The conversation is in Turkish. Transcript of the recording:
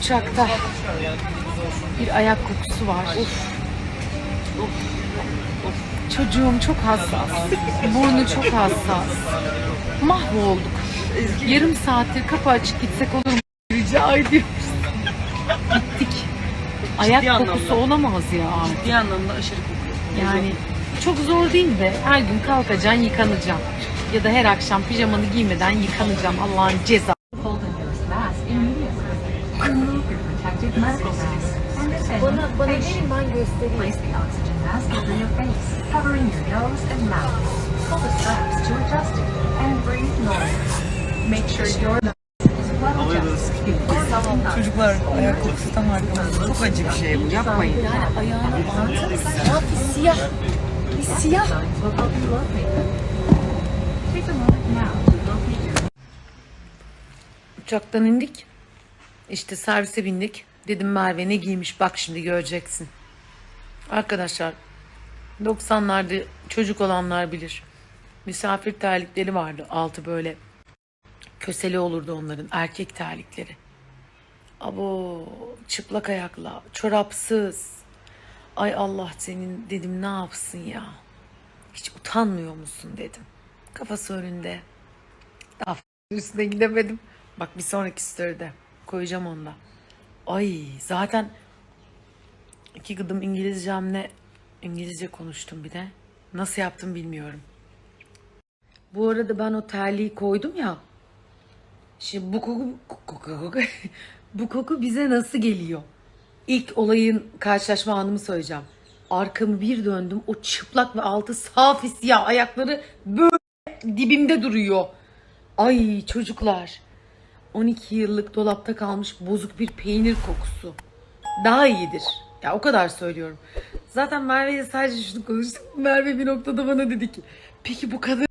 Uçakta bir ayak kokusu var. Uf. Çocuğum çok hassas. Burnu çok hassas. Mahvolduk. Yarım saattir kapı açık gitsek olur mu? Rica ediyoruz. Gittik. Ayak Ciddi kokusu anlamda. olamaz ya. Bir anlamda aşırı kokuyor. Yani çok zor değil de her gün kalkacaksın yıkanacaksın. Ya da her akşam pijamanı giymeden yıkanacaksın Allah'ın cezası. Mask göstereyim. Place the oxygen mask over your face, covering your nose and mouth. Pull the straps to adjust and breathe normally. Make sure your nose is well adjusted. Çocuklar ayak kokusu tam arkamızda. Çok acı bir şey bu. Yapmayın. Yani ayağına siyah bir siyah. Uçaktan indik. İşte servise bindik. Dedim Merve ne giymiş bak şimdi göreceksin. Arkadaşlar 90'larda çocuk olanlar bilir. Misafir terlikleri vardı. Altı böyle köseli olurdu onların. Erkek terlikleri. Abo çıplak ayakla, çorapsız. Ay Allah senin dedim ne yapsın ya. Hiç utanmıyor musun dedim. Kafası önünde. Daha üstüne gidemedim. Bak bir sonraki story'de koyacağım onda. Ay zaten iki gıdım İngilizcemle İngilizce konuştum bir de. Nasıl yaptım bilmiyorum. Bu arada ben o terliği koydum ya. Şimdi bu koku, koku, bu koku bize nasıl geliyor? İlk olayın karşılaşma anımı söyleyeceğim. Arkamı bir döndüm. O çıplak ve altı safi siyah ayakları böyle dibimde duruyor. Ay çocuklar. 12 yıllık dolapta kalmış bozuk bir peynir kokusu. Daha iyidir. Ya o kadar söylüyorum. Zaten Merve'ye sadece şunu konuştum. Merve bir noktada bana dedi ki Peki bu kadar